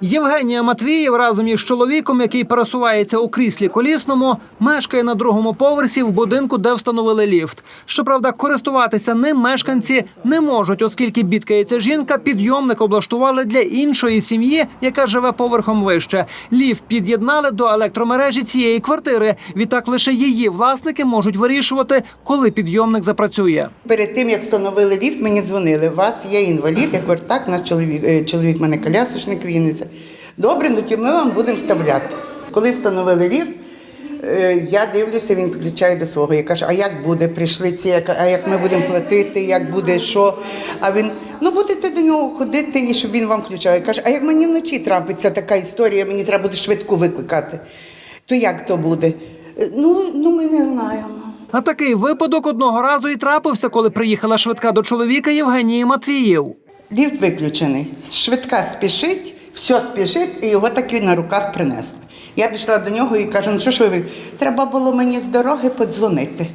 Євгенія Матвієв разом із чоловіком, який пересувається у кріслі колісному, мешкає на другому поверсі в будинку, де встановили ліфт. Щоправда, користуватися ним мешканці не можуть, оскільки бідкається жінка, підйомник облаштували для іншої сім'ї, яка живе поверхом вище. Ліфт під'єднали до електромережі цієї квартири. Відтак лише її власники можуть вирішувати, коли підйомник запрацює. Перед тим як встановили ліфт, мені дзвонили. У вас є інвалід. Я кажу, так, наш чоловік, е, чоловік мене колясочник Вінниця. Добре, ну ті ми вам будемо вставляти. Коли встановили ліфт, е, я дивлюся, він підключає до свого. Я кажу, а як буде? Прийшли ці, а як ми будемо платити, як буде що? А він, ну будете до нього ходити, і щоб він вам включав. Я кажу, а як мені вночі трапиться така історія, мені треба буде швидку викликати. То як то буде? «Е, Ну, ну ми не знаємо. А такий випадок одного разу і трапився, коли приїхала швидка до чоловіка Євгенії Матвіїв. Ліфт виключений. Швидка спішить, все спішить, і його таки на руках принесли. Я пішла до нього і кажу, ну що ж ви? Треба було мені з дороги подзвонити.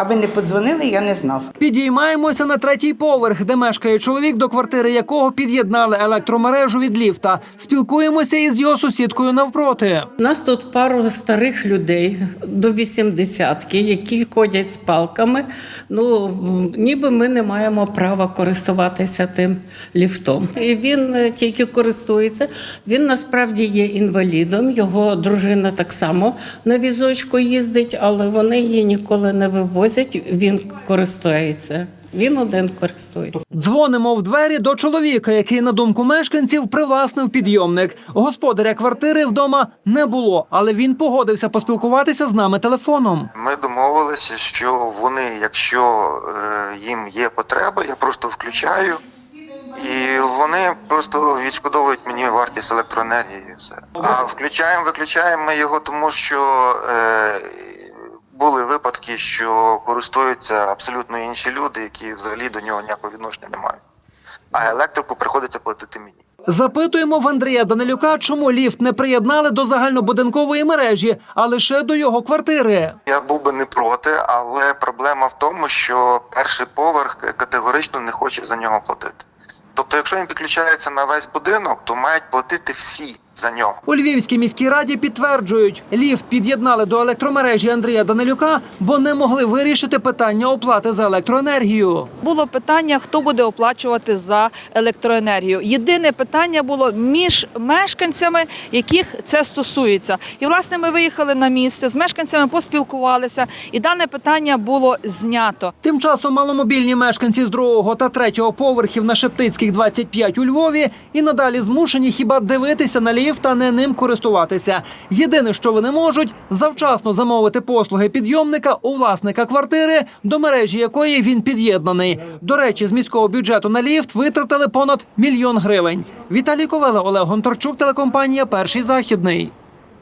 А ви не подзвонили, я не знав. Підіймаємося на третій поверх, де мешкає чоловік, до квартири якого під'єднали електромережу від ліфта. Спілкуємося із його сусідкою навпроти. У нас тут пару старих людей до 80-ки, які ходять з палками. Ну, ніби ми не маємо права користуватися тим ліфтом. І він е, тільки користується. Він насправді є інвалідом. Його дружина так само на візочку їздить, але вони її ніколи не вивозять. Він користується. Він один користується. Дзвонимо в двері до чоловіка, який, на думку мешканців, привласнив підйомник. Господаря квартири вдома не було, але він погодився поспілкуватися з нами телефоном. Ми домовилися, що вони, якщо е, їм є потреба, я просто включаю, і вони просто відшкодовують мені вартість електроенергії. І все. А включаємо, виключаємо ми його, тому що е, були випадки, що користуються абсолютно інші люди, які взагалі до нього ніякого відношення не мають. А електрику приходиться платити мені. Запитуємо в Андрія Данилюка, чому ліфт не приєднали до загальнобудинкової мережі, а лише до його квартири. Я був би не проти, але проблема в тому, що перший поверх категорично не хоче за нього платити. Тобто, якщо він підключається на весь будинок, то мають платити всі за нього. У Львівській міській раді підтверджують, ліфт під'єднали до електромережі Андрія Данилюка, бо не могли вирішити питання оплати за електроенергію. Було питання, хто буде оплачувати за електроенергію. Єдине питання було між мешканцями, яких це стосується. І власне ми виїхали на місце з мешканцями, поспілкувалися, і дане питання було знято. Тим часом маломобільні мешканці з другого та третього поверхів на Шептицьких 25 у Львові і надалі змушені хіба дивитися на ліфт, а не ним користуватися. Єдине, що вони можуть, завчасно замовити послуги підйомника у власника квартири, до мережі якої він під'єднаний. До речі, з міського бюджету на ліфт витратили понад мільйон гривень. Віталій Ковела, Олег Гонтарчук, телекомпанія Перший західний.